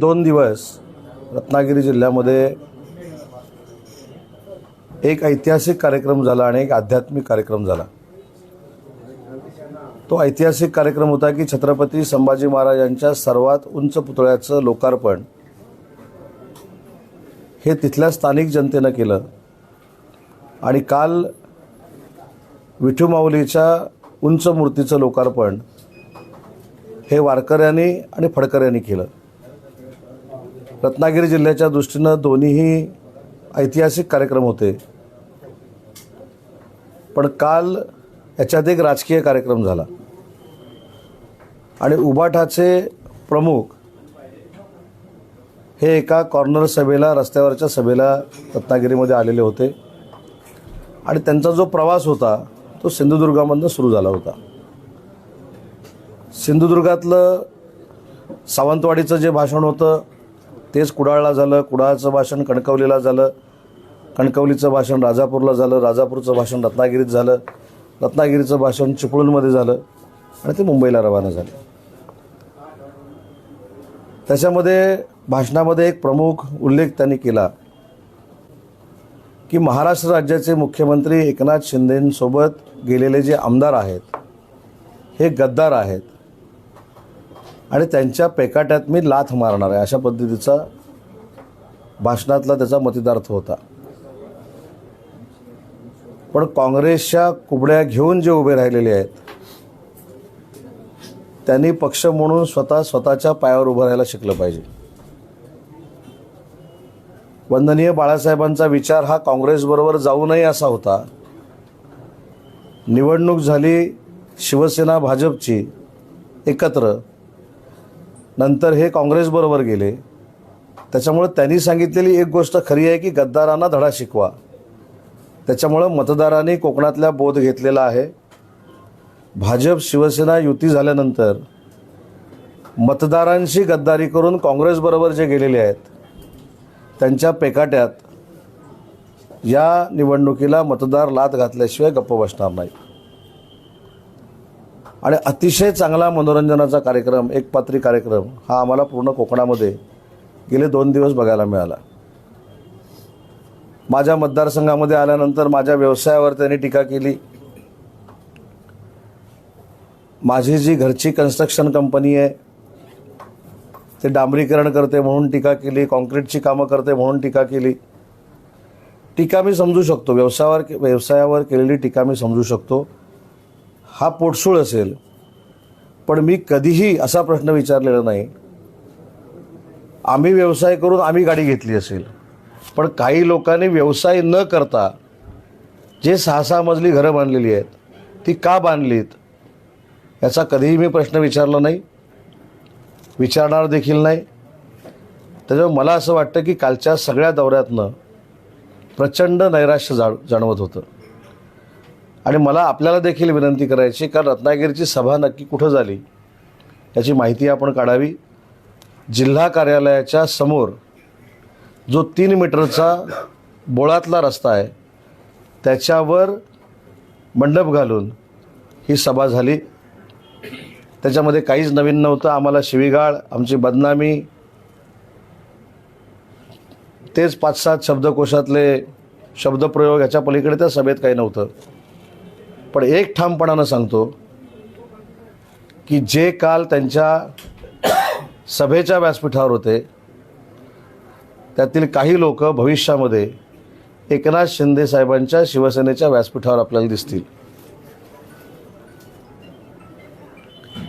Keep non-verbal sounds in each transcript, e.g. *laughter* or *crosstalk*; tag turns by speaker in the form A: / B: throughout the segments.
A: दोन दिवस रत्नागिरी जिल्ह्यामध्ये एक ऐतिहासिक कार्यक्रम झाला आणि एक आध्यात्मिक कार्यक्रम झाला. तो ऐतिहासिक कार्यक्रम होता की छत्रपती संभाजी महाराजांच्या सर्वात उंच पुतळ्याचं लोकार्पण हे तिथल्या स्थानिक जनतेनं केलं. आणि काल विठूमाऊलीच्या उंच मूर्तीचं लोकार्पण हे वारकऱ्यांनी आणि फडकऱ्यांनी केलं. रत्नागिरी जिल्ह्याच्या दृष्टीनं दोन्हीही ऐतिहासिक कार्यक्रम होते. पण काल याच्यात एक राजकीय कार्यक्रम झाला. आणि उबाठाचे प्रमुख हे एका कॉर्नर सभेला रस्त्यावरच्या सभेला रत्नागिरीमध्ये आलेले होते. आणि त्यांचा जो प्रवास होता तो सिंधुदुर्गामधनं सुरू झाला होता. सिंधुदुर्गातलं सावंतवाडीचं जे भाषण होतं तेच कुडाळला झालं कुडाळचं भाषण कणकवलीला झालं कणकवलीचं भाषण राजापूरला झालं राजापूरचं भाषण रत्नागिरीत झालं रत्नागिरीचं भाषण चिपळूणमध्ये झालं आणि ते मुंबईला रवाना झाले. त्याच्यामध्ये भाषणामध्ये एक प्रमुख उल्लेख त्यांनी केला की महाराष्ट्र राज्याचे मुख्यमंत्री एकनाथ शिंदेंसोबत गेलेले जे आमदार आहेत हे गद्दार आहेत. आणि त्यांच्या पेकाट्यात मी लाथ मारणार आहे. अशा पद्धतीचा भाषणातला त्याचा मतिदार्थ होता. पण काँग्रेसच्या कुबड्या घेऊन जे उभे राहिलेले आहेत त्यांनी पक्ष म्हणून स्वतः स्वतःच्या पायावर उभं राहायला शिकलं पाहिजे. वंदनीय बाळासाहेबांचा विचार हा काँग्रेसबरोबर जाऊ नये असा होता. निवडणूक झाली शिवसेना भाजपची एकत्र. नंतर हे काँग्रेसबरोबर गेले. त्याच्यामुळं त्यांनी सांगितलेली एक गोष्ट खरी आहे की गद्दारांना धडा शिकवा. त्याच्यामुळं मतदारांनी कोकणातल्या बोध घेतलेला आहे. भाजप शिवसेना युती झाल्यानंतर मतदारांशी गद्दारी करून काँग्रेसबरोबर जे गेलेले आहेत त्यांच्या पेकाट्यात या निवडणुकीला मतदार लात घातल्याशिवाय गप्प बसणार नाही आणि अतिशय चांगला मनोरंजनाचा कार्यक्रम एक पात्री कार्यक्रम हा आम्हाला पूर्ण कोकणामध्ये गेले दोन दिवस बघायला मिळाला. माझ्या मतदारसंघामध्ये आल्यानंतर माझ्या व्यवसायावर त्यांनी टीका केली. माझी जी घरची कन्स्ट्रक्शन कंपनी आहे ते डांबरीकरण करते म्हणून टीका केली कॉन्क्रीटची कामं करते म्हणून टीका केली. टीका मी समजू शकतो व्यवसायावर व्यवसायावर केलेली टीका मी समजू शकतो. हा पोटसूळ असेल. पण मी कधीही असा प्रश्न विचारलेला नाही. आम्ही व्यवसाय करून आम्ही गाडी घेतली असेल. पण काही लोकांनी व्यवसाय न करता जे सहा सहा मजली घरं बांधलेली आहेत ती का बांधलीत? याचा कधीही मी प्रश्न विचारला नाही. विचारणार देखील नाही. त्याच्यामुळे मला असं वाटतं की कालच्या सगळ्या दौऱ्यातनं प्रचंड नैराश्य जा जाणवत होतं. आणि मला आपल्याला देखील विनंती करायची कारण रत्नागिरीची सभा नक्की कुठं झाली याची माहिती आपण काढावी. जिल्हा कार्यालयाच्या समोर जो तीन मीटरचा बोळातला रस्ता आहे त्याच्यावर मंडप घालून ही सभा झाली. त्याच्यामध्ये काहीच नवीन नव्हतं आम्हाला शिवीगाळ आमची बदनामी तेच पाच सात शब्दकोशातले शब्दप्रयोग ह्याच्या पलीकडे त्या सभेत काही नव्हतं. पण एक ठामपणानं सांगतो की जे काल त्यांच्या सभेच्या व्यासपीठावर होते त्यातील काही लोक भविष्यामध्ये एकनाथ शिंदे साहेबांच्या शिवसेनेच्या व्यासपीठावर आपल्याला दिसतील.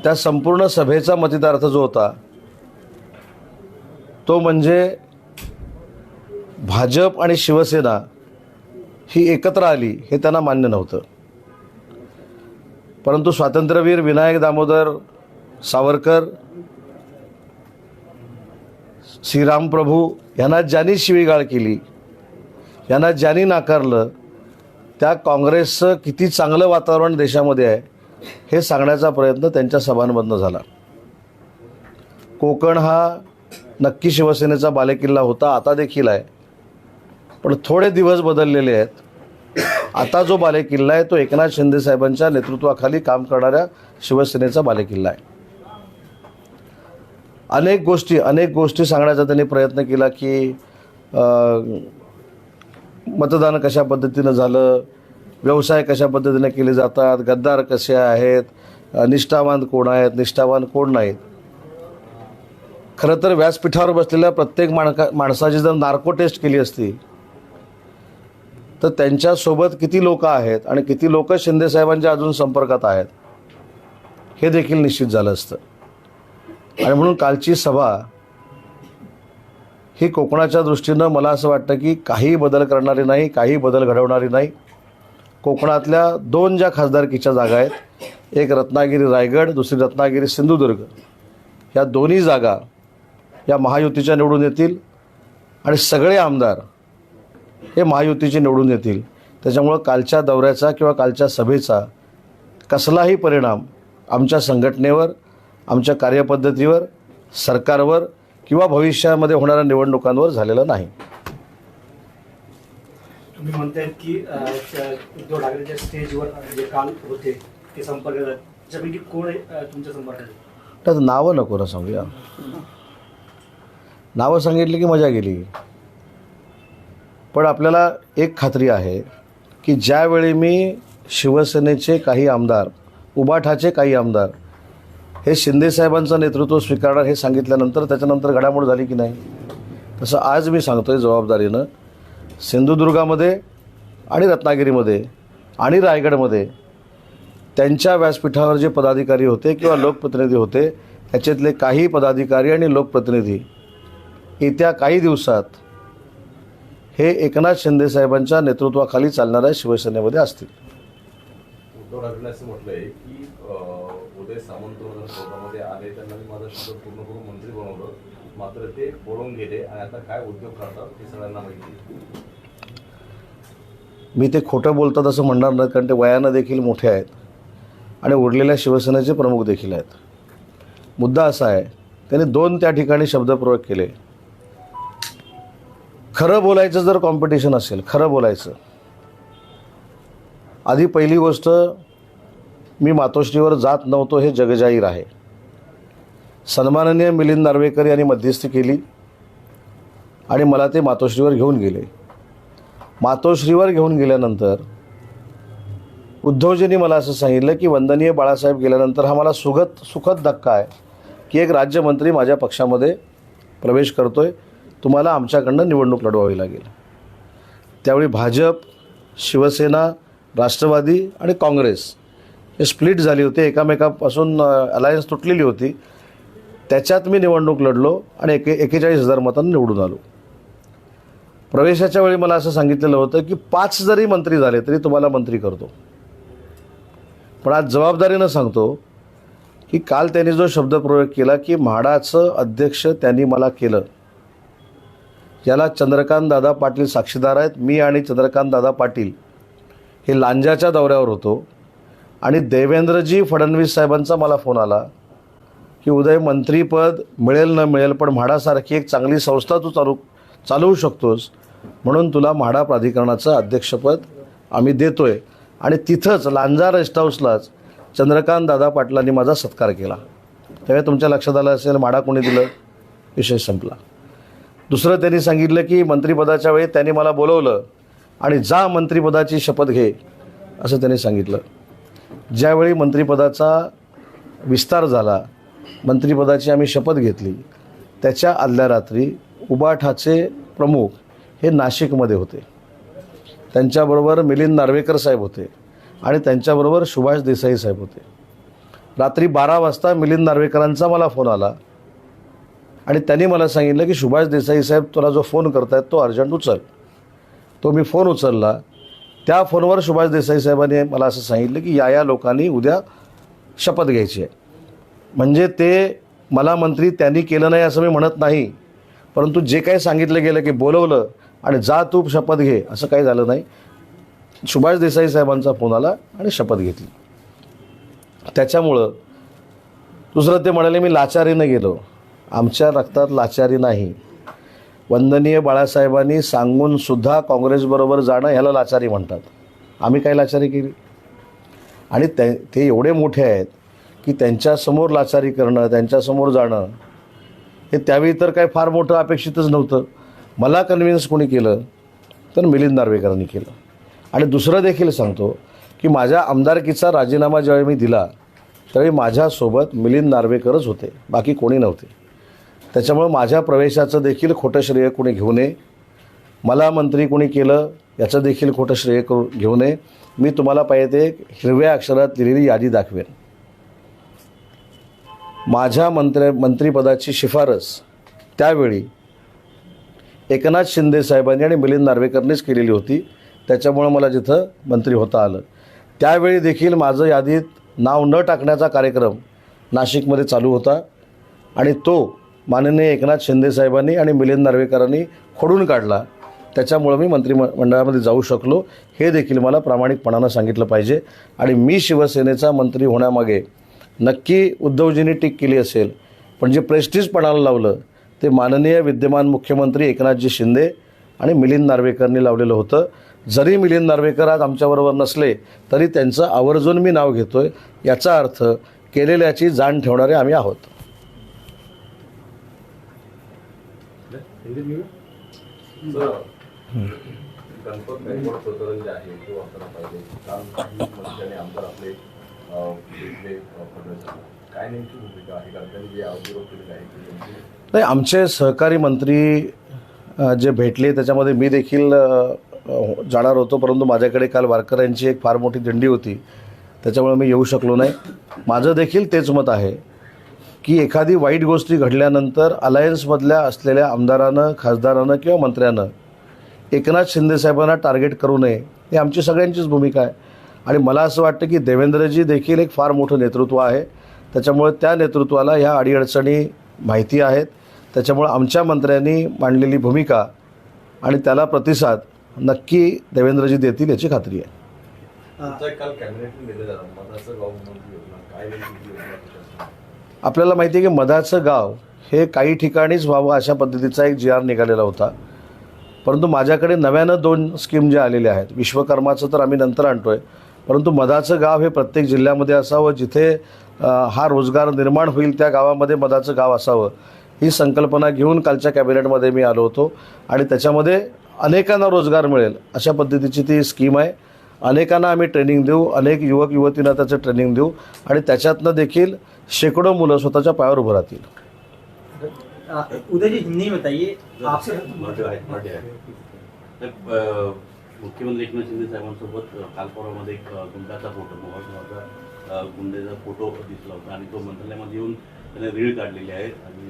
A: त्या संपूर्ण सभेचा मतिदार्थ जो होता तो म्हणजे भाजप आणि शिवसेना ही एकत्र आली हे त्यांना मान्य नव्हतं. परंतु स्वातंत्र्यवीर विनायक दामोदर सावरकर श्रीराम प्रभू यांना ज्यांनी शिवीगाळ केली यांना ज्यांनी नाकारलं त्या काँग्रेसचं किती चांगलं वातावरण देशामध्ये आहे हे सांगण्याचा प्रयत्न त्यांच्या सभांमधनं झाला. कोकण हा नक्की शिवसेनेचा बालेकिल्ला होता आता देखील आहे. पण थोडे दिवस बदललेले आहेत. आता जो बालेकिल्ला आहे तो एकनाथ शिंदे साहेबांच्या नेतृत्वाखाली काम करणाऱ्या शिवसेनेचा बालेकिल्ला आहे. अनेक गोष्टी अनेक गोष्टी सांगण्याचा त्यांनी प्रयत्न केला की मतदान कशा पद्धतीनं झालं व्यवसाय कशा पद्धतीने केले जातात गद्दार कसे आहेत निष्ठावान कोण आहेत निष्ठावान कोण नाहीत. खरं तर व्यासपीठावर बसलेल्या प्रत्येक माणका माणसाची जर नार्को टेस्ट केली असती तर त्यांच्यासोबत किती लोक आहेत आणि किती लोक शिंदेसाहेबांच्या अजून संपर्कात आहेत हे देखील निश्चित झालं असतं. आणि म्हणून कालची सभा ही कोकणाच्या दृष्टीनं मला असं वाटतं की काही बदल करणारी नाही काही बदल घडवणारी नाही. कोकणातल्या दोन ज्या खासदारकीच्या जागा आहेत एक रत्नागिरी रायगड दुसरी रत्नागिरी सिंधुदुर्ग या दोन्ही जागा या महायुतीच्या निवडून येतील आणि सगळे आमदार हे महायुतीचे निवडून येतील. त्याच्यामुळं कालच्या दौऱ्याचा किंवा कालच्या सभेचा कसलाही परिणाम आमच्या संघटनेवर आमच्या कार्यपद्धतीवर सरकारवर किंवा भविष्यामध्ये होणाऱ्या निवडणुकांवर झालेला नाही.
B: तुम्ही म्हणताय की उद्धव ठाकरेच्या स्टेजवर जे काल होते ते संपर्क त्याच्यापैकी कोण तुमच्या संपर्कात
A: नावं नको ना सांगूया. नावं सांगितली की मजा गेली. पण आपल्याला एक खात्री आहे की ज्यावेळी मी शिवसेनेचे काही आमदार उबाठाचे काही आमदार हे शिंदेसाहेबांचं नेतृत्व स्वीकारणार हे सांगितल्यानंतर त्याच्यानंतर घडामोड झाली की नाही? तसं आज मी सांगतो आहे जबाबदारीनं. सिंधुदुर्गामध्ये आणि रत्नागिरीमध्ये आणि रायगडमध्ये त्यांच्या व्यासपीठावर जे पदाधिकारी होते किंवा लोकप्रतिनिधी होते त्याच्यातले काही पदाधिकारी आणि लोकप्रतिनिधी येत्या काही दिवसात हे एकनाथ शिंदेसाहेबांच्या नेतृत्वाखाली चालणाऱ्या शिवसेनेमध्ये असतील.
C: उद्धव ठाकरेंनी असं म्हटलंय की अं, उदय सामंत दोन हजार चौदामध्ये आले त्यांना मी माझा शब्द पूर्ण करून मंत्री बनवलं. मात्र ते पळून गेले आणि आता काय उद्योग करतात हे सगळ्यांना माहिती आहे.
A: मी ते खोटं बोलतात असं म्हणणार नाही कारण ते वयानं देखील मोठे आहेत आणि उरलेल्या शिवसेनेचे प्रमुख देखील आहेत. मुद्दा असा आहे त्यांनी दोन त्या ठिकाणी शब्दप्रयोग केले. खरं बोलायचं जर कॉम्पिटिशन असेल खरं बोलायचं. आधी पहिली गोष्ट मी मातोश्रीवर जात नव्हतो हे जगजाहीर आहे. सन्माननीय मिलिंद नार्वेकर यांनी मध्यस्थी केली आणि मला ते मातोश्रीवर घेऊन गेले. मातोश्रीवर घेऊन गेल्यानंतर उद्धवजींनी मला असं सांगितलं की वंदनीय बाळासाहेब गेल्यानंतर हा मला सुखद सुखद धक्का आहे की एक राज्यमंत्री माझ्या पक्षामध्ये प्रवेश करतो आहे तुम्हाला आमच्याकडनं निवडणूक लढवावी लागेल. त्यावेळी भाजप शिवसेना राष्ट्रवादी आणि काँग्रेस हे स्प्लिट झाली होती. एकामेकापासून अलायन्स तुटलेली होती. त्याच्यात मी निवडणूक लढलो आणि एके एकेचाळीस हजार मतांना निवडून आलो. प्रवेशाच्या वेळी मला असं सांगितलेलं होतं की पाच जरी मंत्री झाले तरी तुम्हाला मंत्री करतो. पण आज जबाबदारीनं सांगतो की काल त्यांनी जो शब्दप्रयोग केला की म्हाडाचं अध्यक्ष त्यांनी मला केलं. याला चंद्रकांत दादा पाटील साक्षीदार आहेत. मी आणि चंद्रकांत दादा पाटील हे लांजाच्या दौऱ्यावर होतो. आणि देवेंद्रजी फडणवीस साहेबांचा मला फोन आला की उदय मंत्रीपद मिळेल न मिळेल पण म्हाडासारखी एक चांगली संस्था तू चालू चालवू शकतोस. म्हणून तुला म्हाडा प्राधिकरणाचं अध्यक्षपद आम्ही देतो आहे आणि तिथंच लांजा रेस्ट हाऊसलाच चंद्रकांत दादा पाटलांनी माझा सत्कार केला. त्यावेळी तुमच्या लक्षात आलं असेल म्हाडा कोणी दिलं? विषय संपला. दुसरं त्यांनी सांगितलं की मंत्रिपदाच्या वेळी त्यांनी मला बोलवलं आणि जा मंत्रिपदाची शपथ घे असं त्यांनी सांगितलं. ज्यावेळी मंत्रिपदाचा विस्तार झाला मंत्रिपदाची आम्ही शपथ घेतली. त्याच्या आदल्या रात्री उबाठाचे प्रमुख हे नाशिकमध्ये होते. त्यांच्याबरोबर मिलिंद नार्वेकर साहेब होते आणि त्यांच्याबरोबर सुभाष देसाई साहेब होते. रात्री बारा वाजता मिलिंद नार्वेकरांचा मला फोन आला. आणि त्यांनी मला सांगितलं की सुभाष देसाई साहेब तुला जो फोन करतायत तो अर्जंट उचल. तो मी फोन उचलला. त्या फोनवर सुभाष देसाई साहेबांनी मला असं सांगितलं की या या लोकांनी उद्या शपथ घ्यायची आहे. म्हणजे ते मला मंत्री त्यांनी केलं नाही असं मी म्हणत नाही. परंतु जे काही सांगितलं गेलं की बोलवलं आणि जा तू शपथ घे असं काही झालं नाही. सुभाष देसाई साहेबांचा फोन आला आणि शपथ घेतली. त्याच्यामुळं दुसरं ते म्हणाले मी लाचारीनं गेलो. आमच्या रक्तात लाचारी नाही. वंदनीय बाळासाहेबांनी सांगूनसुद्धा काँग्रेसबरोबर जाणं ह्याला लाचारी म्हणतात. आम्ही काय लाचारी केली? आणि ते ते एवढे मोठे आहेत की त्यांच्यासमोर लाचारी करणं त्यांच्यासमोर जाणं हे त्यावेळी तर काय फार मोठं अपेक्षितच नव्हतं. मला कन्व्हिन्स कोणी केलं तर मिलिंद नार्वेकरांनी केलं. आणि दुसरं देखील सांगतो की माझ्या आमदारकीचा राजीनामा ज्यावेळी मी दिला त्यावेळी माझ्यासोबत मिलिंद नार्वेकरच होते बाकी कोणी नव्हते. त्याच्यामुळं माझ्या प्रवेशाचं देखील खोटं श्रेय कोणी घेऊ नये. मला मंत्री कोणी केलं याचं देखील खोटं श्रेय करू घेऊ नये. मी तुम्हाला पाहिजे ते हिरव्या अक्षरात लिहिलेली यादी दाखवेन. माझ्या मंत्र मंत्रिपदाची शिफारस त्यावेळी एकनाथ शिंदे साहेबांनी आणि मिलिंद नार्वेकरनेच केलेली होती. त्याच्यामुळं मला जिथं मंत्री होता आलं. त्यावेळी देखील माझं यादीत नाव न टाकण्याचा कार्यक्रम नाशिकमध्ये चालू होता. आणि तो माननीय एकनाथ शिंदे साहेबांनी आणि मिलिंद नार्वेकरांनी खोडून काढला. त्याच्यामुळं मी मंत्री मंडळामध्ये जाऊ शकलो. हे देखील मला प्रामाणिकपणानं सांगितलं पाहिजे. आणि मी शिवसेनेचा मंत्री होण्यामागे नक्की उद्धवजींनी टीक केली असेल पण जे प्रेस्टिजपणाला लावलं ते माननीय विद्यमान मुख्यमंत्री एकनाथजी शिंदे आणि मिलिंद नार्वेकरनी लावलेलं होतं. जरी मिलिंद नार्वेकर आज आमच्याबरोबर नसले तरी त्यांचं आवर्जून मी नाव घेतो आहे याचा अर्थ केलेल्याची जाण ठेवणारे आम्ही आहोत.
C: प्रकरण जे आहे ते पाहिजे आमदार आपले काय नेमकी भूमिका आहे कारण जे आरोप केलेले आहे
A: नाही आमचे सहकारी मंत्री जे भेटले त्याच्यामध्ये मी देखील जाणार होतो परंतु माझ्याकडे काल वारकऱ्यांची एक फार मोठी दिंडी होती. त्याच्यामुळे मी येऊ शकलो नाही. माझं देखील तेच मत आहे. की एखादी वाईट गोष्टी घडल्यानंतर अलायन्समधल्या असलेल्या आमदारानं खासदारानं किंवा मंत्र्यानं एकनाथ शिंदेसाहेबांना टार्गेट करू नये ही आमची सगळ्यांचीच भूमिका आहे. आणि मला असं वाटतं की देवेंद्रजी देखील एक फार मोठं नेतृत्व आहे. त्याच्यामुळे त्या नेतृत्वाला ह्या अडीअडचणी माहिती आहेत. त्याच्यामुळं आमच्या मंत्र्यांनी मांडलेली भूमिका आणि त्याला प्रतिसाद नक्की देवेंद्रजी देतील याची खात्री आहे. आपल्याला माहिती आहे की मधाचं गाव हे काही ठिकाणीच व्हावं अशा पद्धतीचा एक जी आर निघालेला होता. परंतु माझ्याकडे नव्यानं दोन स्कीम ज्या आलेल्या आहेत विश्वकर्माचं तर आम्ही नंतर आणतो आहे परंतु मधाचं गाव हे प्रत्येक जिल्ह्यामध्ये असावं जिथे हा रोजगार निर्माण होईल त्या गावामध्ये मधाचं गाव असावं ही संकल्पना घेऊन कालच्या कॅबिनेटमध्ये मी आलो होतो. आणि त्याच्यामध्ये अनेकांना रोजगार मिळेल अशा पद्धतीची ती स्कीम आहे. अनेकांना आम्ही ट्रेनिंग देऊ अनेक युवक युवतींना त्याचं ट्रेनिंग देऊ. आणि त्याच्यातनं देखील शेकडो मुलं स्वतःच्या पायावर उभं राहतील.
D: उदय जी हिंदी में बताइए आपसे
E: मुख्यमंत्री एकनाथ शिंदे साहेबांसोबत काल परवामध्ये एक गुंडाचा फोटो नावाचा अ, गुंडेचा फोटो दिसला होता आणि तो मंत्रालयामध्ये येऊन त्याने रीळ काढलेली आहे आणि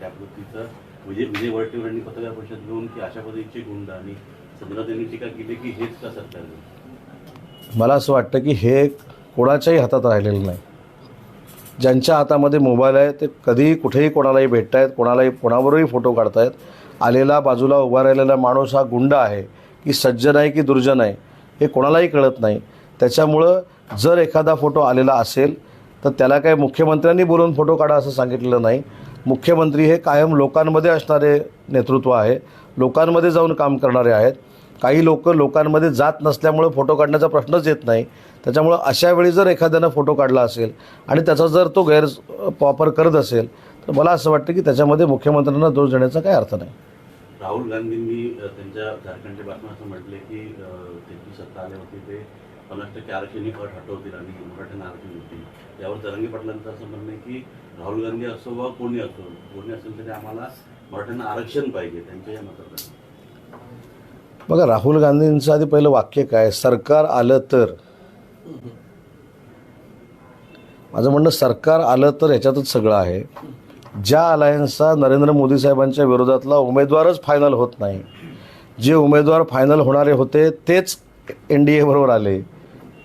E: त्या पद्धतीचं विजय विजय वडेट्टीवार यांनी पत्रकार परिषद घेऊन की अशा पद्धतीची गुंड आणि संदर्भात त्यांनी टीका केली की हेच का सरकार आहे?
A: मला असं वाटतं की हे कोणाच्याही हातात राहिलेलं नाही. ज्यांच्या हातामध्ये मोबाईल आहे ते कधीही कुठेही कोणालाही भेटत आहेत कोणालाही कोणावरही फोटो काढतायत. आलेला बाजूला उभा राहिलेला माणूस हा गुंड आहे की सज्जन आहे की दुर्जन आहे हे कोणालाही कळत नाही. त्याच्यामुळं जर एखादा फोटो आलेला असेल तर त्याला काय मुख्यमंत्र्यांनी बोलून फोटो काढा असं सांगितलेलं नाही. मुख्यमंत्री हे कायम लोकांमध्ये असणारे नेतृत्व आहे लोकांमध्ये जाऊन काम करणारे आहेत. काही लोक लोकांमध्ये जात नसल्यामुळं फोटो काढण्याचा प्रश्नच येत नाही. त्याच्यामुळं अशा वेळी जर एखाद्यानं फोटो काढला असेल आणि त्याचा जर तो गैर वापर करत असेल तर मला असं वाटतं की त्याच्यामध्ये मुख्यमंत्र्यांना दोष देण्याचा काही अर्थ नाही.
E: राहुल गांधींनी त्यांच्या झारखंडच्या बातम्या असं म्हटले की त्यांची सत्ता आल्यावरती ते पन्नास टक्के आरक्षण अट हटवतील आणि मराठ्यांना आरक्षण देतील. यावर तरंगी पाटलांचं असं म्हणणं आहे की राहुल गांधी असो वा कोणी असो कोणी असेल तरी आम्हाला मराठ्यांना आरक्षण पाहिजे त्यांच्या या मतात
A: बघा राहुल गांधींचं आधी पहिलं वाक्य काय? सरकार आलं तर. माझं म्हणणं सरकार आलं तर ह्याच्यातच सगळं आहे. ज्या अलायन्सचा नरेंद्र मोदी साहेबांच्या विरोधातला उमेदवारच फायनल होत नाही. जे उमेदवार फायनल होणारे होते तेच एन डी एबरोबर आले.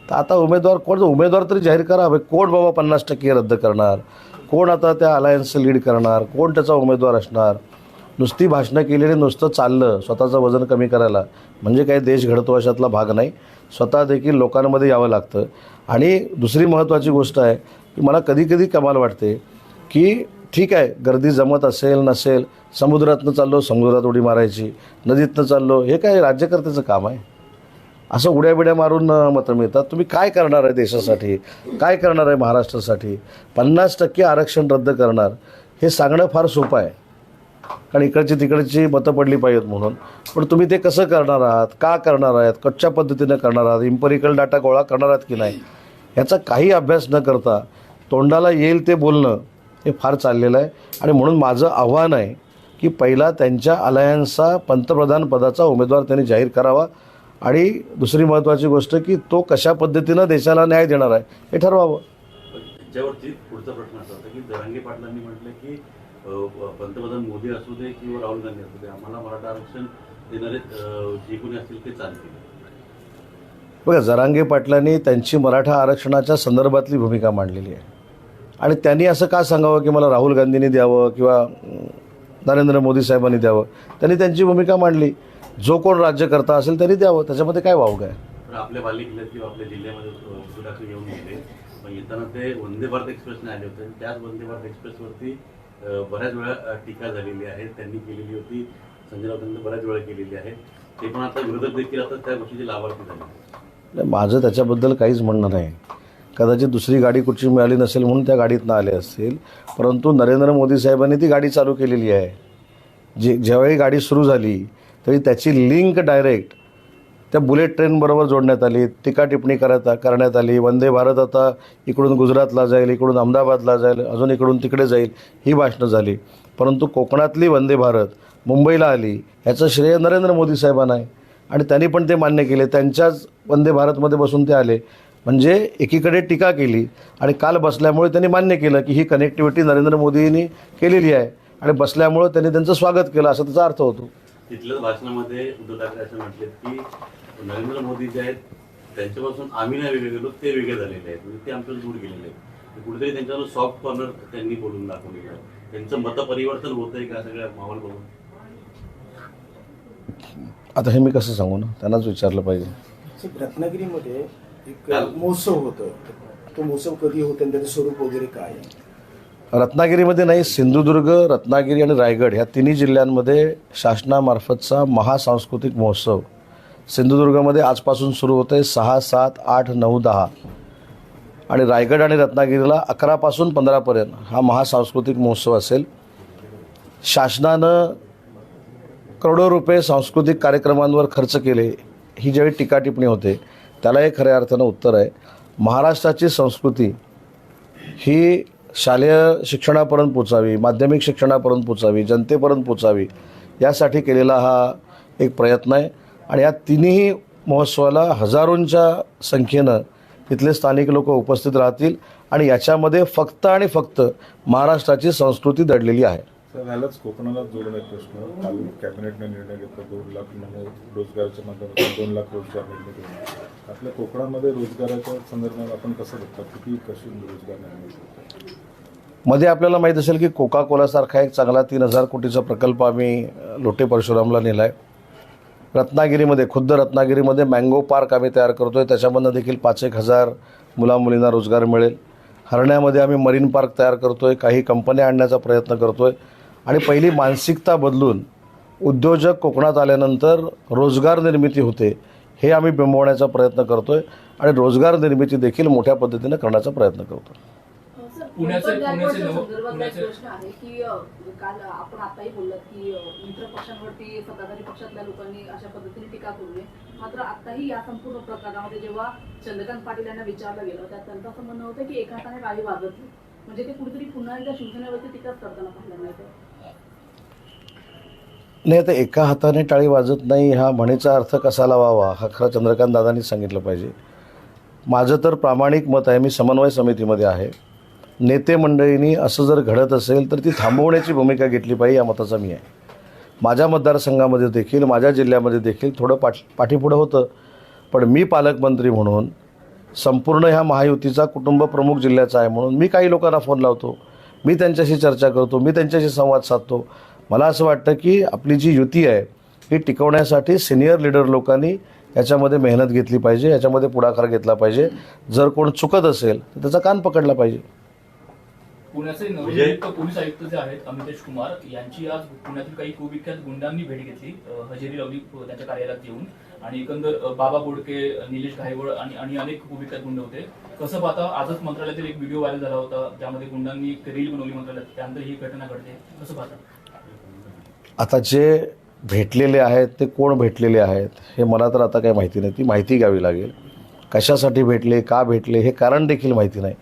A: तर आता उमेदवार कोण? उमेदवार तरी जाहीर करा. कोण बाबा पन्नास टक्के रद्द करणार? कोण आता त्या अलायन्सचं लीड करणार? कोण त्याचा उमेदवार असणार? नुसती भाषणं केलेली नुसतं चाललं स्वतःचं वजन कमी करायला. म्हणजे काही देश घडतो अशातला भाग नाही. स्वतः देखील लोकांमध्ये यावं लागतं. आणि दुसरी महत्त्वाची गोष्ट आहे की मला कधी कधी कमाल वाटते की ठीक आहे गर्दी जमत असेल नसेल समुद्रातनं चाललो समुद्रात उडी मारायची नदीतनं चाललो हे काय राज्यकर्त्याचं काम आहे? असं उड्या बिड्या मारून मतं मिळतात. तुम्ही काय करणार आहे देशासाठी? काय करणार आहे महाराष्ट्रासाठी? पन्नास टक्के आरक्षण रद्द करणार. हे सांगणं फार सोपं आहे. कारण इकडची तिकडची मतं पडली पाहिजेत म्हणून. पण तुम्ही ते कसं करणार आहात? का करणार आहात? कच्च्या पद्धतीनं करणार आहात? इम्पेरिकल डाटा गोळा करणार आहात की नाही? याचा काही अभ्यास न करता तोंडाला येईल ते बोलणं हे फार चाललेलं आहे. आणि म्हणून माझं आव्हान आहे की पहिला त्यांच्या अलायन्सचा पंतप्रधान पदाचा उमेदवार त्यांनी जाहीर करावा. आणि दुसरी महत्त्वाची गोष्ट की तो कशा पद्धतीनं देशाला न्याय देणार आहे हे ठरवावं.
E: त्याच्यावरती पुढचा प्रश्न असा होता की जरांगे पाटलांनी म्हटलं की पंतप्रधान मोदी असू दे किंवा राहुल गांधी असू दे आम्हाला मराठा आरक्षण देणारे जे कोणी असतील ते चालतील.
A: बघा जरांगे पाटलांनी त्यांची मराठा आरक्षणाच्या संदर्भातली भूमिका मांडलेली आहे. आणि त्यांनी असं का सांगावं की मला राहुल गांधींनी द्यावं किंवा नरेंद्र मोदी साहेबांनी द्यावं? त्यांनी त्यांची भूमिका मांडली. जो कोण राज्यकर्ता असेल त्यांनी द्यावं. त्याच्यामध्ये काय वावग आहे?
E: आपल्या बालेकिल्ल्यात किंवा आपल्या जिल्ह्यामध्ये येऊन गेले. पण येताना ते वंदे भारत एक्सप्रेसने आले होते. त्याच वंदे भारत एक्सप्रेसवरती बऱ्याच वेळा टीका झालेली आहे. त्यांनी केलेली होती. संजय राऊतांनी बऱ्याच वेळा केलेली आहे. ते पण आता विरोधक देखील आता त्या गोष्टीचे लाभार्थी झाले
A: नाही, माझं त्याच्याबद्दल काहीच म्हणणं नाही. कदाचित दुसरी गाडी कुठची मिळाली नसेल म्हणून त्या गाडीत ना आले असतील. परंतु नरेंद्र मोदी साहेबांनी ती गाडी चालू केलेली आहे. जे जेव्हाही गाडी सुरू झाली तरी त्याची लिंक डायरेक्ट त्या बुलेट ट्रेनबरोबर जोडण्यात आली टीका टिप्पणी करत करण्यात आली वंदे भारत आता इकडून गुजरातला जाईल इकडून अहमदाबादला जाईल अजून इकडून तिकडे जाईल ही भाषणं झाली. परंतु कोकणातली वंदे भारत मुंबईला आली ह्याचं श्रेय नरेंद्र मोदी साहेबांना आहे. आणि त्यांनी पण ते मान्य केले त्यांच्याच वंदे भारतमध्ये बसून ते आले. म्हणजे एकीकडे टीका केली आणि काल बसल्यामुळे त्यांनी मान्य केलं की ही कनेक्टिव्हिटी नरेंद्र मोदींनी केलेली आहे. आणि बसल्यामुळं त्यांनी त्यांचं स्वागत केलं असा त्याचा अर्थ होतो.
E: तिथल्याच भाषणामध्ये उद्धव ठाकरे असं म्हटले की नरेंद्र मोदी जे आहेत त्यांच्यापासून आम्ही नाही वेगळे गेलो ते वेगळे झालेले आहेत. म्हणजे ते आमच्यावर दूर गेलेले आहेत. कुठेतरी त्यांच्यावर सॉफ्ट कॉर्नर त्यांनी बोलून दाखवलेलं आहे. त्यांचं मतपरिवर्तन होत आहे का सगळ्या माहोल बघून?
A: आता हे मी कसं सांगू ना? त्यांनाच विचारलं पाहिजे.
F: रत्नागिरीमध्ये एक महोत्सव होतं. तो महोत्सव कधी होतं आणि त्याचं स्वरूप वगैरे काय आहे?
A: रत्नागिरीमध्ये नाही सिंधुदुर्ग रत्नागिरी आणि रायगड ह्या तिन्ही जिल्ह्यांमध्ये शासनामार्फतचा महासांस्कृतिक महोत्सव सिंधुदुर्गमध्ये आजपासून सुरू होते सहा सात आठ नऊ दहा. आणि रायगड आणि रत्नागिरीला अकरापासून पंधरापर्यंत हा महासांस्कृतिक महोत्सव असेल. शासनानं करोडो रुपये सांस्कृतिक कार्यक्रमांवर खर्च केले. ही ज्यावेळी टीका टिप्पणी होते त्याला हे खऱ्या अर्थानं उत्तर आहे. महाराष्ट्राची संस्कृती ही शालेय शिक्षणापर्यंत पोचावी माध्यमिक शिक्षणापर्यंत पोचावी जनतेपर्यंत पोचावी यासाठी केलेला हा एक प्रयत्न आहे. आणि या तिन्ही महोत्सवाला हजारोंच्या संख्येनं तिथले स्थानिक लोक उपस्थित राहतील आणि याच्यामध्ये फक्त आणि फक्त महाराष्ट्राची संस्कृती दडलेली आहे.
G: झालंच कोकणाला जोडून एक प्रश्न. काल कॅबिनेटने निर्णय घेतला दोन लाख म्हणजे रोजगाराच्या माध्यमातून दोन लाख रोजगार निर्मिती आपल्या कोकणामध्ये रोजगाराच्या संदर्भात आपण कसं बघता? किती कशी रोजगार निर्मिती
A: मध्ये आपल्याला माहीत असेल की कोका कोलासारखा एक चांगला तीन हजार कोटीचा प्रकल्प आम्ही लोटे परशुरामला नेला आहे रत्नागिरीमध्ये खुद्द रत्नागिरीमध्ये मँगो पार्क आम्ही तयार करतो आहे त्याच्यामधनं देखील पाच एक हजार मुलामुलींना रोजगार मिळेल. हरण्यामध्ये आम्ही मरीन पार्क तयार करतो आहे काही कंपन्या आणण्याचा प्रयत्न करतो आहे आणि पहिली मानसिकता बदलून उद्योजक कोकणात आल्यानंतर रोजगार निर्मिती होते हे आम्ही बिंबवण्याचा प्रयत्न करतो आहे आणि रोजगार निर्मिती देखील मोठ्या पद्धतीनं करण्याचा प्रयत्न करतो
H: आहे
I: पुण्याचे- पुण्याचे
H: प्रश्न आहे की काल आपण आताही बोललात की मित्र पक्षांवरती सत्ताधारी पक्षातल्या लोकांनी अशा पद्धतीने टीका करू नये. मात्र आताही या संपूर्ण प्रकरणामध्ये जेव्हा चंद्रकांत पाटील यांना विचारलं गेलं त्यात त्यांचं असं म्हणणं होतं की एका हाताने टाळी वाजत नाही. म्हणजे ते कुठेतरी पुन्हा एकदा शिवसेनेवरती टीकाच करताना पाहिलं मिळतं
A: नाही आता एका हाताने टाळी वाजत नाही हा म्हणीचा अर्थ कसा लावावा हा खरा चंद्रकांत दादांनी सांगितलं पाहिजे. माझं तर प्रामाणिक मत आहे मी समन्वय समितीमध्ये आहे. नेते मंडळींनी असं जर घडत असेल तर ती थांबवण्याची भूमिका घेतली पाहिजे या मताचा मी आहे. माझ्या मतदारसंघामध्ये देखील माझ्या जिल्ह्यामध्ये देखील थोडं पाठ पाठीपुढं होतं. पण मी पालकमंत्री म्हणून संपूर्ण ह्या महायुतीचा कुटुंब प्रमुख जिल्ह्याचा आहे म्हणून मी काही लोकांना फोन लावतो. मी त्यांच्याशी चर्चा करतो मी त्यांच्याशी संवाद साधतो. मला असं वाटतं की आपली जी युती आहे ही टिकवण्यासाठी सिनियर लीडर लोकांनी याच्यामध्ये मेहनत घेतली पाहिजे याच्यामध्ये पुढाकार घेतला पाहिजे. जर कोण चुकत असेल तर त्याचा कान पकडला पाहिजे.
I: पुण्याचे नवनियुक्त पोलीस आयुक्त जे आहेत अमितेश कुमार यांची आज पुण्यातील काही कुविख्यात गुंडांनी भेट घेतली हजेरी लावली त्यांच्या कार्यालयात येऊन. आणि एकंदर बाबा बोडके निलेश घायवळ आणि आणि अनेक कुविख्यात गुंड होते. कसं पाहता आजच मंत्रालयातील एक व्हिडिओ व्हायरल झाला होता ज्यामध्ये गुंडांनी एक रील बनवली मंत्रालयात त्यानंतर ही घटना घडते. कसं पाहता?
A: आता जे भेटलेले आहेत ते कोण भेटलेले आहेत हे मला तर आता काही माहिती नाही. ती माहिती घ्यावी लागेल. कशासाठी भेटले का भेटले हे कारण देखील माहिती नाही.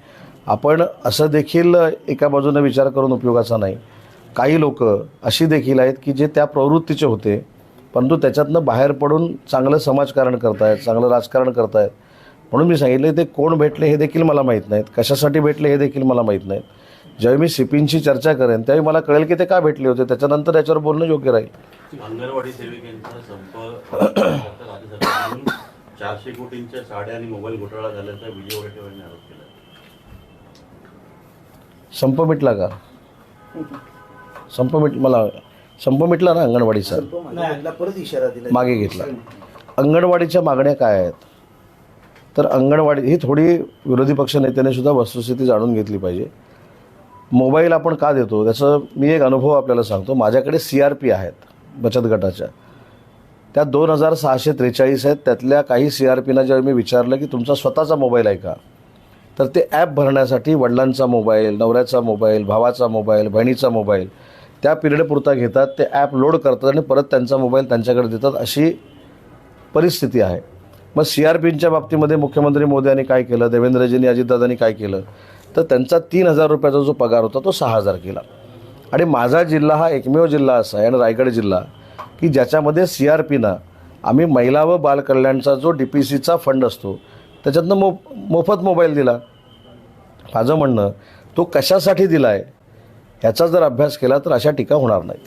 A: आपण असं देखील एका बाजूने विचार करून उपयोगाचा नाही. काही लोक अशी देखील आहेत की जे त्या प्रवृत्तीचे होते परंतु त्याच्यातनं बाहेर पडून चांगलं समाजकारण करतायत चांगलं राजकारण करतायत. म्हणून मी सांगितलं ते कोण भेटले हे देखील मला माहीत नाहीत. कशासाठी भेटले हे देखील मला माहीत नाहीत. ज्यावेळी मी सिपींशी चर्चा करेन त्यावेळी मला कळेल की ते का भेटले होते. त्याच्यानंतर याच्यावर बोलणं योग्य राहील.
E: अंगणवाडी संप *coughs* चारशे कोटींच्या साड्या आणि मोबाईल घोटाळा झाल्याचा विजय वडेट्टीवार यांनी आरोप केला
A: संप मिटला का? संप मिट मला संप मिटला ना अंगणवाडीचा?
F: संप मागे घेतला, परत इशारा दिला.
A: मागे घेतला. अंगणवाडीच्या मागण्या काय आहेत? तर अंगणवाडी ही थोडी विरोधी पक्ष नेत्याने सुद्धा वस्तुस्थिती जाणून घेतली पाहिजे. मोबाईल आपण का देतो? त्याचं मी एक अनुभव आपल्याला सांगतो. माझ्याकडे सी आर पी आहेत बचत गटाच्या. त्या दोन हजार सहाशे त्रेचाळीस आहेत. त्यातल्या काही सी आर पीना जेव्हा मी विचारलं की तुमचा स्वतःचा मोबाईल आहे का? तर ते ॲप भरण्यासाठी वडिलांचा मोबाईल नवऱ्याचा मोबाईल भावाचा मोबाईल बहिणीचा मोबाईल त्या पिरियडपुरता घेतात ते ॲप लोड करतात आणि परत त्यांचा मोबाईल त्यांच्याकडे देतात अशी परिस्थिती आहे. मग सी आर पींच्या बाबतीमध्ये मुख्यमंत्री मोदी यांनी काय केलं? देवेंद्रजींनी अजितदादांनी काय केलं? तर त्यांचा तीन हजार रुपयाचा जो पगार होता तो सहा हजार केला. आणि माझा जिल्हा हा एकमेव जिल्हा असा आहे आणि रायगड जिल्हा की ज्याच्यामध्ये सी आर पीनं आम्ही महिला व बालकल्याणचा जो डी पी सीचा फंड असतो त्याच्यातनं मो मोफत मोबाईल दिला. माझं म्हणणं तो कशासाठी दिला आहे ह्याचा जर अभ्यास केला तर अशा टीका होणार नाही.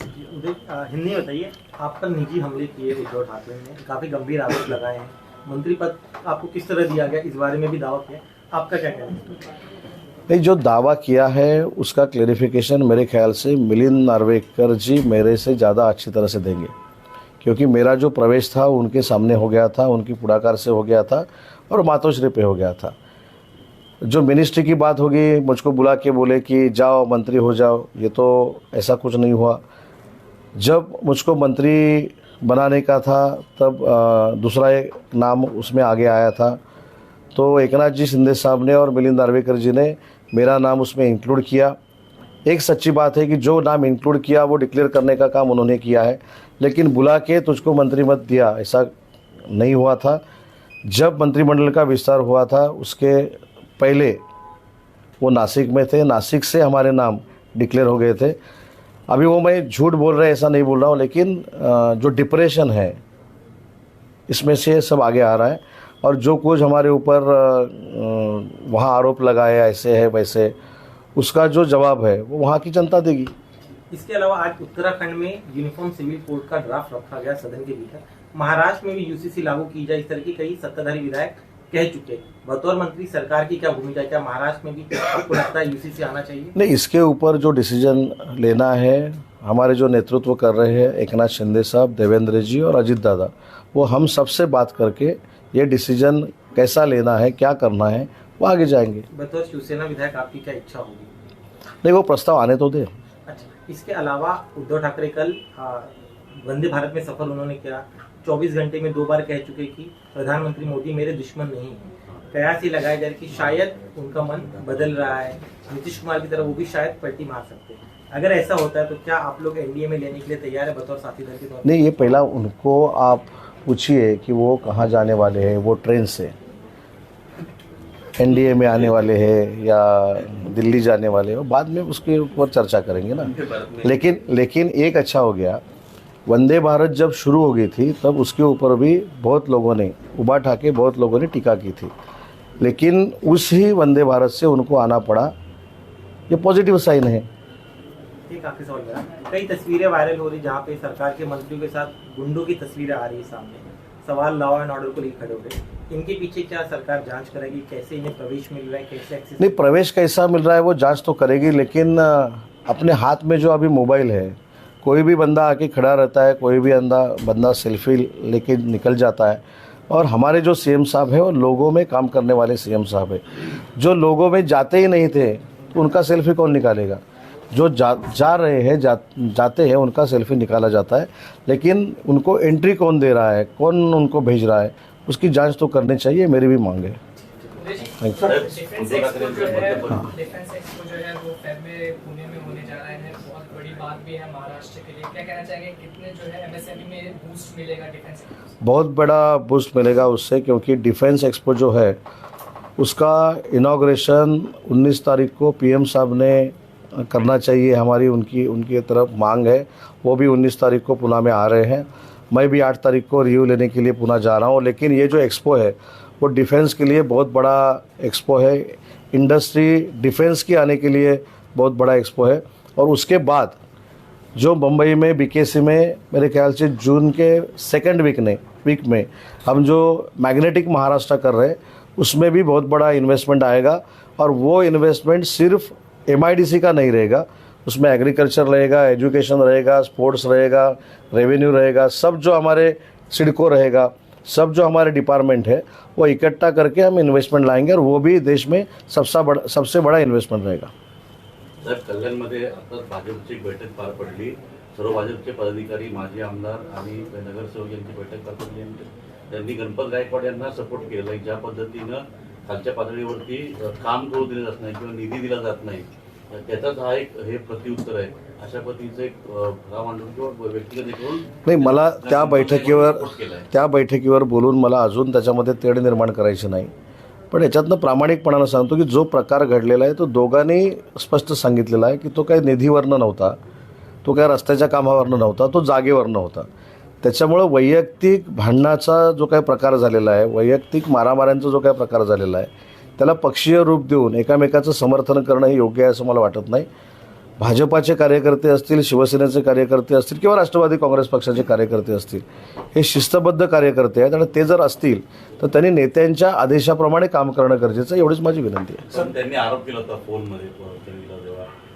D: हिंदी बताइए आप पर निजी हमले किए उद्धव ठाकरे ने काफी गंभीर आरोप लगाए हैं। मंत्री पद आपको किस तरह दिया गया इस बारे में भी दावा किया आपका क्या कहना है?
A: नहीं जो दावा किया है उसका क्लेरिफिकेशन मेरे ख्याल से मिलिंद नार्वेकर जी मेरे से ज़्यादा अच्छी तरह से देंगे। क्योंकि मेरा जो प्रवेश था उनके सामने हो गया था उनकी पुढ़ाकार से हो गया था। और मातोश्री पे हो गया था। जो मिनिस्ट्री की बात होगी, मुझको बुला के बोले कि जाओ, मंत्री हो जाओ, ये तो ऐसा कुछ नहीं हुआ। जब मुझको मंत्री बनाने का था, तब दूसरा एक नाम उसमें आगे आया था। तो एकनाथ जी शिंदे साहब ने और मिलिंद नार्वेकर जी ने मेरा नाम उसमें इंक्लूड किया। एक सच्ची बात है कि जो नाम इंक्लूड किया, वो डिक्लेयर करने का काम उन्होंने किया है। लेकिन बुला के तुझको मंत्री मत दिया, ऐसा नहीं हुआ था। जब मंत्रिमंडल का विस्तार हुआ था, उसके पहले वो नासिक में थे। नासिक से हमारे नाम डिक्लेयर हो गए थे। अभी वो मैं झूठ बोल रहा ऐसा नहीं बोल रहा हूँ, लेकिन जो डिप्रेशन है, इसमें से सब आगे आ रहा है। और जो कुछ हमारे ऊपर वहाँ आरोप लगाए, ऐसे है, वैसे, उसका जो जवाब है, वो वहाँ की जनता देगी।
D: इसके अलावा आज उत्तराखंड में यूनिफॉर्म सिविल कोड का ड्राफ्ट रखा गया सदन के भीतर। महाराष्ट्र में भी यूसीसी लागू की जाए इस तरह की कई सत्ताधारी विधायक कह चुके बतौर मंत्री सरकार की क्या भूमिका क्या महाराष्ट्र में भी आपको लगता है यूसीसी आना चाहिए?
A: नहीं इसके ऊपर जो डिसीज़न लेना है हमारे जो नेतृत्व कर रहे हैं एकनाथ शिंदे साहब देवेंद्र जी और अजित दादा वो हम सबसे बात करके ये डिसीज़न कैसा लेना है क्या करना है वो आगे जाएँगे।
D: बतौर शिवसेना विधायक आपकी क्या इच्छा होगी?
A: नहीं वो प्रस्ताव आने तो दे।
D: अच्छा इसके अलावा उद्धव ठाकरे कल वंदे भारत में सफ़र उन्होंने किया 24 घंटे में दो बार कह चुके कि प्रधानमंत्री मोदी मेरे दुश्मन नहीं है। कयास ये लगाया जा रहा है कि शायद उनका मन बदल रहा है। नीतीश कुमार की तरह वो भी शायद पलटी मार सकते हैं। अगर ऐसा होता है तो क्या आप लोग एनडीए में लेने के लिए तैयार है? बतौर साथी दल के तौर
A: नहीं ये पहला उनको आप पूछिए कि वो कहाँ जाने वाले हैं वो ट्रेन से। एनडीए में आने वाले हैं या दिल्ली जाने वाले हैं बाद में उसके ऊपर चर्चा करेंगे ना। लेकिन लेकिन एक अच्छा हो गया वंदे भारत जब शुरू हो गई थी तब उसके ऊपर भी बहुत लोगों ने उबा ठाके बहुत लोगों ने टीका की थी। लेकिन उस ही वंदे भारत से उनको आना पड़ा। ये पॉजिटिव साइन है।
D: कई तस्वीरें वायरल हो रही जहाँ पे सरकार के मंत्रियों के साथ गुंडों की तस्वीरें आ रही है सामने। सवाल लॉ एंड ऑर्डर को लेकर खड़े हो गए। इनके पीछे क्या सरकार जाँच करेगी? कैसे इन्हें प्रवेश मिल रहा है? कैसे एक्सेस
A: नहीं प्रवेश कैसा मिल रहा है वो जाँच तो करेगी लेकिन अपने हाथ में जो अभी मोबाइल है कोई भी बंदा आके खड़ा रहता है कोई भी अंदा बंदा सेल्फी लेके निकल जाता है। और हमारे जो सीएम साहब हैं वो लोगों में काम करने वाले सीएम साहब है। जो लोगों में जाते ही नहीं थे तो उनका सेल्फी कौन निकालेगा? जो जा जा रहे हैं जा जाते हैं उनका सेल्फी निकाला जाता है। लेकिन उनको एंट्री कौन दे रहा है कौन उनको भेज रहा है उसकी जाँच तो करनी चाहिए मेरी भी मांग है।
E: है
J: डिफेंस बहुत बड़ा बूस्ट मिलेगा
A: उससे क्योंकि डिफेंस एक्सपो जो है, उसका इनाग्रेशन 19 तारीख को पीएम साहब ने करना चाहिए। हमारी उनकी उनकी तरफ़ मांग है। वो भी 19 तारीख को पुणे में आ रहे हैं। मैं भी 8 तारीख को रिव्यू लेने के लिए पुणे जा रहा हूँ, लेकिन ये जो एक्सपो है, वो डिफेंस के लिए बहुत बड़ा एक्सपो है। इंडस्ट्री डिफेंस की आने के लिए बहुत बड़ा एक्सपो है। और उसके बाद जो मुंबई में बीकेसी में, मेरे ख्याल से जून के सेकंड वीक ने वीक में, हम जो मैग्नेटिक महाराष्ट्र कर रहे हैं, उसमें भी बहुत बड़ा इन्वेस्टमेंट आएगा और वो इन्वेस्टमेंट सिर्फ़ एमआईडीसी का नहीं रहेगा। उसमें एग्रीकल्चर रहेगा एजुकेशन रहेगा स्पोर्ट्स रहेगा रेवेन्यू रहेगा, सब जो हमारे सिडको रहेगा, सब जो हमारे डिपार्टमेंट है, वो इकट्ठा करके हम इन्वेस्टमेंट लाएँगे और वो भी देश में सबसे बड़ा सबसे बड़ा इन्वेस्टमेंट रहेगा।
E: साहेब कल्याणमध्ये आता भाजपची बैठक पार पडली. सर्व भाजपचे पदाधिकारी माजी आमदार आणि नगरसेवक यांची बैठक पार पडली. त्यांनी गणपत गायकवाड यांना सपोर्ट आहे ज्या पद्धतीनं खालच्या पातळीवरती काम करू दिलं जात नाही किंवा निधी दिला जात नाही त्याचाच हा एक हे प्रतिउत्तर आहे. अशा पद्धतीचं एक किंवा व्यक्तिगत
A: नाही मला त्या बैठकीवर. त्या बैठकीवर बोलून मला अजून त्याच्यामध्ये तेढ निर्माण करायची नाही. पण याच्यातनं प्रामाणिकपणानं सांगतो की जो प्रकार घडलेला आहे तो दोघांनी स्पष्ट सांगितलेला आहे की तो काही निधीवरनं नव्हता तो काय रस्त्याच्या कामावरनं नव्हता तो जागेवरनं होता. त्याच्यामुळं वैयक्तिक भांडणाचा जो काही प्रकार झालेला आहे वैयक्तिक मारामाऱ्यांचा जो काही प्रकार झालेला आहे त्याला पक्षीय रूप देऊन एकामेकाचं समर्थन करणं हे योग्य आहे असं मला वाटत नाही. भाजपाचे कार्यकर्ते असतील शिवसेनेचे कार्यकर्ते असतील किंवा राष्ट्रवादी काँग्रेस पक्षाचे कार्यकर्ते असतील हे शिस्तबद्ध कार्यकर्ते आहेत आणि ते जर असतील तर त्यांनी नेत्यांच्या आदेशाप्रमाणे काम करणं गरजेचं आहे एवढीच माझी विनंती आहे.
E: पण त्यांनी आरोप केला होता फोनमध्ये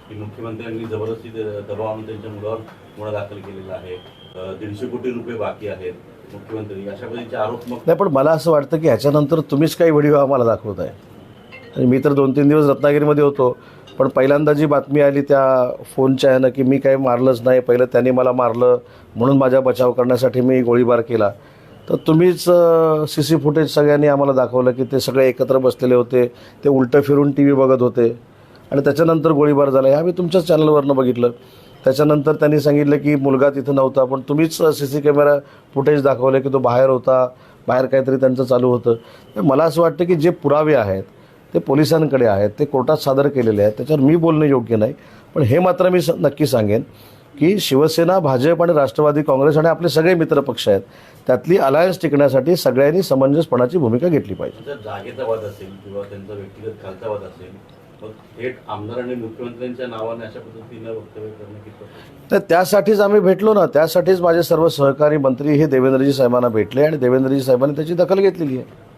E: की मुख्यमंत्र्यांनी जबरदस्ती द- दबाव आणून त्यांच्या मुलावर गुन्हा दाखल केलेला आहे दीडशे कोटी रुपये बाकी आहेत मुख्यमंत्री अशा पद्धतीचे आरोप मग
A: नाही पण मला असं वाटतं की ह्याच्यानंतर तुम्हीच काही व्हिडिओ आम्हाला दाखवत आहे आणि मी तर दोन तीन दिवस रत्नागिरीमध्ये होतो. पण पहिल्यांदा जी बातमी आली त्या फोनच्या ह्यानं की मी काही मारलंच नाही पहिलं त्यांनी मला मारलं म्हणून माझा बचाव करण्यासाठी मी गोळीबार केला. तर तुम्हीच सी सी फुटेज सगळ्यांनी आम्हाला दाखवलं की ते सगळे एकत्र बसलेले होते ते उलटं फिरून टी व्ही बघत होते. आणि त्याच्यानंतर गोळीबार झाला. हे आम्ही तुमच्याच चॅनलवरनं बघितलं. त्याच्यानंतर त्यांनी सांगितलं की मुलगा तिथं नव्हता पण तुम्हीच सी सी कॅमेरा फुटेज दाखवले की तो बाहेर होता बाहेर काहीतरी त्यांचं चालू होतं. तर मला असं वाटतं की जे पुरावे आहेत ते पोलिसांकडे आहेत ते कोर्टात सादर केलेले आहेत त्याच्यावर मी बोलणं योग्य नाही. पण हे मात्र मी स- नक्की सांगेन की शिवसेना भाजप आणि राष्ट्रवादी काँग्रेस आणि आपले सगळे मित्रपक्ष आहेत त्यातली अलायन्स टिकण्यासाठी सगळ्यांनी समंजसपणाची भूमिका घेतली पाहिजे.
E: जर जागेचा वाद असेल किंवा त्यांचा व्यक्तिगत खालचा वाद असेल मग थेट आमदार आणि मुख्यमंत्र्यांच्या नावाने अशा पद्धतीनं वक्तव्य करणं कितपत
A: तर त्यासाठीच आम्ही भेटलो ना त्यासाठीच माझे सर्व सहकारी मंत्री हे देवेंद्रजी साहेबांना भेटले आणि देवेंद्रजी साहेबांनी त्याची दखल घेतलेली आहे.